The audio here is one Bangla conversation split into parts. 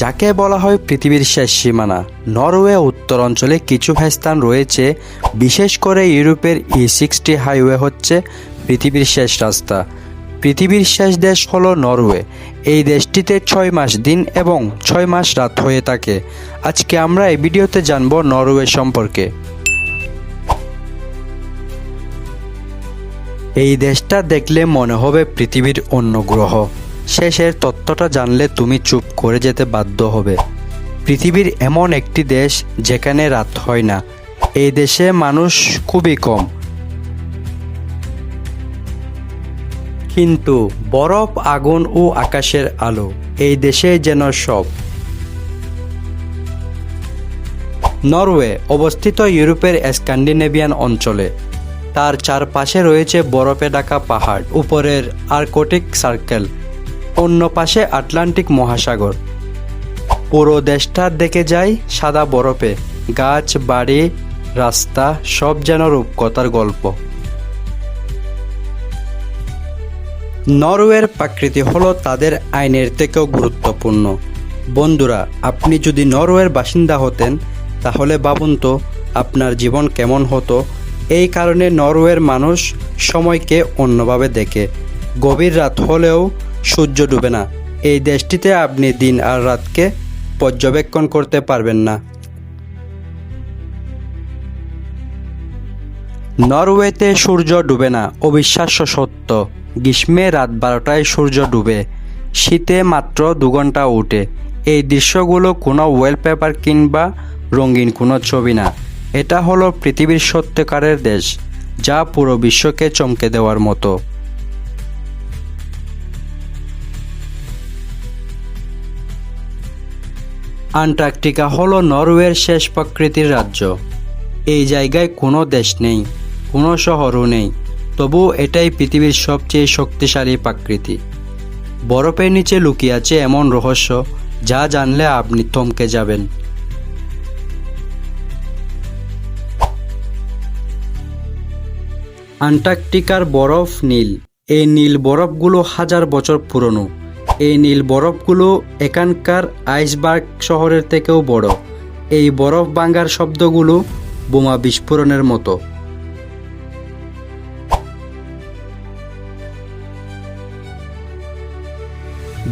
যাকে বলা হয় পৃথিবীর শেষ সীমানা। নরওয়ে উত্তর অঞ্চলে কিছু স্থান রয়েছে, বিশেষ করে ইউরোপের ই সিক্সটি হাইওয়ে হচ্ছে পৃথিবীর শেষ রাস্তা। পৃথিবীর শেষ দেশ হলো নরওয়ে। এই দেশটিতে ছয় মাস দিন এবং ছয় মাস রাত হয়ে থাকে। আজকে আমরা এই ভিডিওতে জানব নরওয়ে সম্পর্কে। এই দেশটা দেখলে মনে হবে পৃথিবীর অন্য গ্রহ। শেষের তথ্যটা জানলে তুমি চুপ করে যেতে বাধ্য হবে। পৃথিবীর এমন একটি দেশ যেখানে রাত হয় না, এই দেশে মানুষ খুবই কম। কিন্তু বরফ, আগুন ও আকাশের আলো, এই দেশে যেন সব। নরওয়ে অবস্থিত ইউরোপের স্ক্যান্ডিনেভিয়ান অঞ্চলে, তার চারপাশে রয়েছে বরফে ঢাকা পাহাড়, উপরের আর্কটিক সার্কেল অন্য পাশে আটলান্টিক মহাসাগর। পুরো দেশটা দেখে যায় সাদা বরফে। গাছ, বাড়ি, রাস্তা, সব যেন রূপকথার গল্প। নরওয়ের প্রাকৃতি হলো তাদের আইনের থেকেও গুরুত্বপূর্ণ। বন্ধুরা, আপনি যদি নরওয়ের বাসিন্দা হতেন, তাহলে ভাবুন তো আপনার জীবন কেমন হতো। এই কারণে নরওয়ের মানুষ সময়কে অন্যভাবে দেখে। গভীর রাত হলেও সূর্য ডুবে না। এই দেশটিতে আপনি দিন আর রাতকে পর্যবেক্ষণ করতে পারবেন না। নরওয়েতে সূর্য ডুবে না, অবিশ্বাস্য সত্য। গ্রীষ্মে রাত বারোটায় সূর্য ডুবে, শীতে মাত্র দু ঘণ্টা উঠে। এই দৃশ্যগুলো কোনো ওয়েলপেপার কিংবা রঙিন কোনো ছবি না। এটা হলো পৃথিবীর সত্যকারের দেশ, যা পুরো বিশ্বকে চমকে দেওয়ার মতো। আন্টার্কটিকা হলো নরওয়ের শেষ প্রকৃতির রাজ্য। এই জায়গায় কোনো দেশ নেই, কোনো শহরও নেই তবু এটাই পৃথিবীর সবচেয়ে শক্তিশালী প্রকৃতি। বরফের নিচে লুকিয়ে আছে এমন রহস্য, যা জানলে আপনি থমকে যাবেন। আন্টার্কটিকার বরফ নীল। এই নীল বরফগুলো হাজার বছর পুরনো। এই নীল বরফগুলো এখানকার আইসবার্গ শহরের থেকেও বড়। এই বরফ ভাঙ্গার শব্দগুলো বোমা বিস্ফোরণের মতো।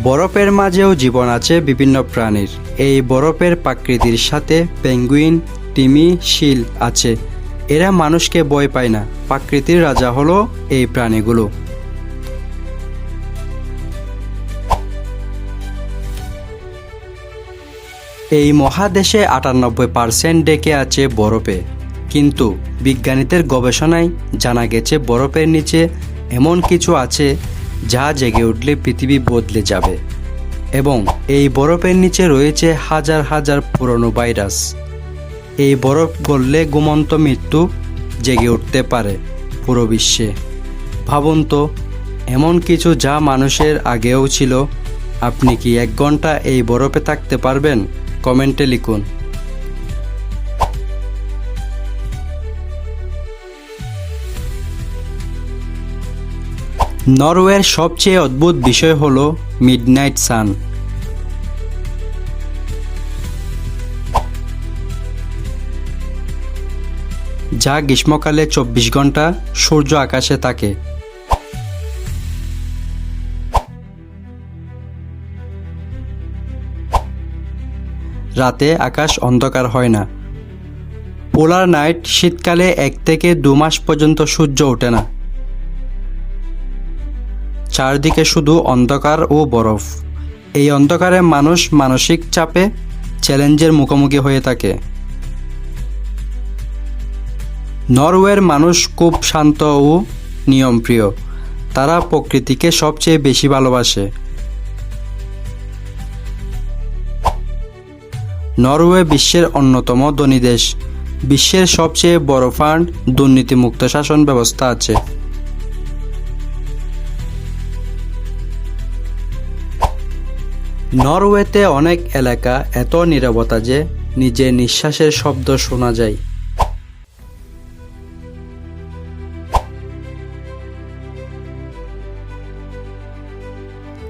বরফের মাঝেও জীবন আছে বিভিন্ন প্রাণীর। এই বরফের প্রাকৃতির সাথে পেঙ্গুইন, তিমি, শিল আছে। এরা মানুষকে ভয় পায় না। প্রাকৃতির রাজা হলো এই প্রাণীগুলো। এই মহাদেশে আটানব্বই পার্সেন্ট ডেকে আছে বরফে। কিন্তু বিজ্ঞানীদের গবেষণায় জানা গেছে বরফের নিচে এমন কিছু আছে যা জেগে উঠলে পৃথিবী বদলে যাবে। এবং এই বরফের নিচে রয়েছে হাজার হাজার পুরনো ভাইরাস। এই বরফ গললে ঘুমন্ত মৃত্যু জেগে উঠতে পারে পুরো বিশ্বে। ভাবুন তো, এমন কিছু যা মানুষের আগেও ছিল। আপনি কি এক ঘণ্টা এই বরফে থাকতে পারবেন? কমেন্টে লিখুন। নরওয়ের সবচেয়ে অদ্ভুত বিষয় হলো মিডনাইট সান। যা গ্রীষ্মকালে চব্বিশ ঘণ্টা সূর্য আকাশে থাকে। রাতে আকাশ অন্ধকার হয় না। পোলার নাইট শীতকালে এক থেকে দু মাস পর্যন্ত সূর্য ওঠে না। চারদিকে শুধু অন্ধকার ও বরফ। এই অন্ধকারে মানুষ মানসিক চাপে চ্যালেঞ্জের মুখোমুখি হয়ে থাকে। নরওয়ের মানুষ খুব শান্ত ও নিয়মপ্রিয়। তারা প্রকৃতিকে সবচেয়ে বেশি ভালোবাসে। নরওয়ে বিশ্বের অন্যতম ধনী দেশ। বিশ্বের সবচেয়ে বড় ফান্ড দুর্নীতিমুক্ত শাসন ব্যবস্থা আছে। নরওয়েতে অনেক এলাকা এত নীরবতা যে নিজের নিঃশ্বাসের শব্দ শোনা যায়।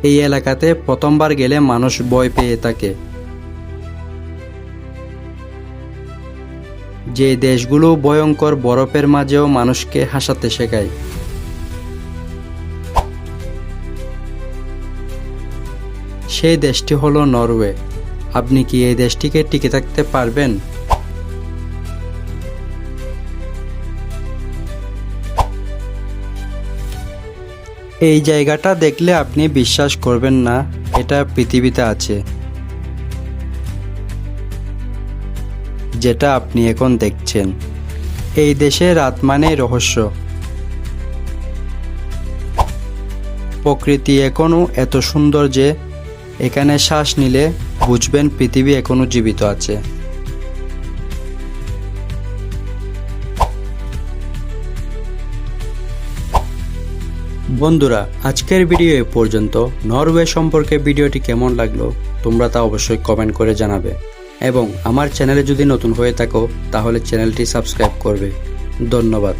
এই এলাকাতে প্রথমবার গেলে মানুষ ভয় পেয়ে থাকে। যে দেশগুলো ভয়ঙ্কর বরফের মাঝেও মানুষকে হাসাতে শেখায়। সেই দেশটি হলো নরওয়ে। আপনি কি এই দেশটিকে টিকে থাকতে পারবেন? এই জায়গাটা দেখলে আপনি বিশ্বাস করবেন না, এটা পৃথিবীতে আছে। যেটা আপনি এখন দেখছেন। এই দেশে রাত রহস্য। প্রকৃতি এখনও এত সুন্দর যে এখানে শ্বাস নিলে বুঝবেন পৃথিবী এখনও জীবিত আছে। বন্ধুরা, আজকের ভিডিও এ পর্যন্ত। নরওয়ে সম্পর্কে ভিডিওটি কেমন লাগল তোমরা তা অবশ্যই কমেন্ট করে জানাবে। এবং আমার চ্যানেলে যদি নতুন হয়ে থাকো তাহলে চ্যানেলটি সাবস্ক্রাইব করবে। ধন্যবাদ।